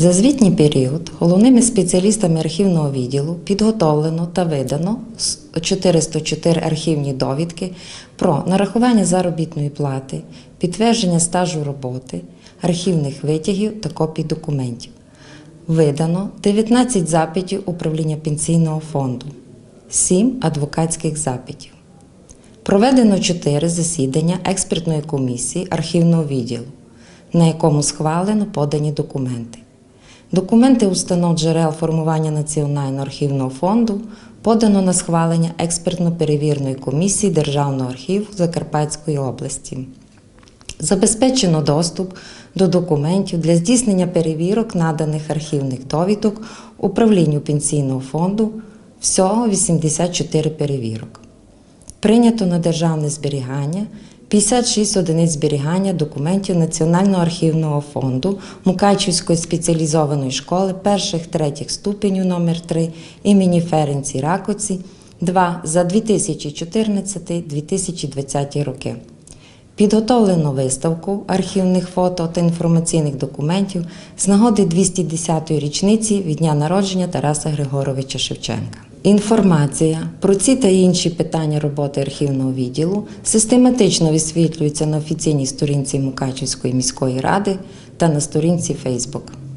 За звітній період головними спеціалістами архівного відділу підготовлено та видано 404 архівні довідки про нарахування заробітної плати, підтвердження стажу роботи, архівних витягів та копій документів. Видано 19 запитів управління пенсійного фонду, 7 адвокатських запитів. Проведено 4 засідання експертної комісії архівного відділу, на якому схвалено подані документи. Документи установ джерел формування Національного архівного фонду подано на схвалення експертно-перевірної комісії Державного архіву Закарпатської області. Забезпечено доступ до документів для здійснення перевірок наданих архівних довідок управлінню пенсійного фонду всього 84 перевірок. Прийнято на державне зберігання 56 одиниць зберігання документів Національного архівного фонду Мукачівської спеціалізованої школи перших третіх ступенів номер 3 імені Ференці Ракоці 2 за 2014-2020 роки. Підготовлено виставку архівних фото та інформаційних документів з нагоди 210-ї річниці від дня народження Тараса Григоровича Шевченка. Інформація про ці та інші питання роботи архівного відділу систематично висвітлюється на офіційній сторінці Мукачівської міської ради та на сторінці Facebook.